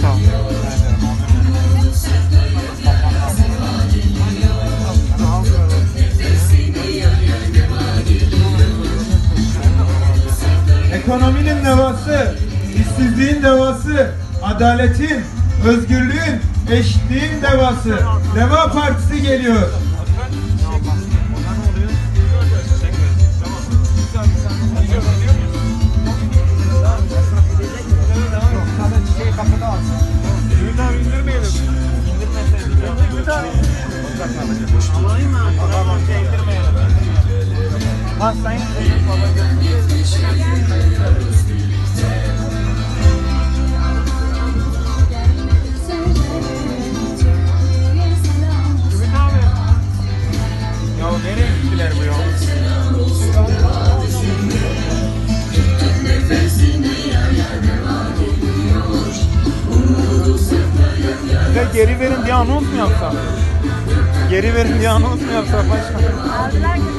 sağ ol. Ekonominin devası, işsizliğin devası, adaletin, özgürlüğün, eşitliğin devası. Deva Partisi geliyor. Ümit abi gittiler bu yol? De geri verin diye anons mu yapsak? Geri verin diye anons mu yapsak başkan?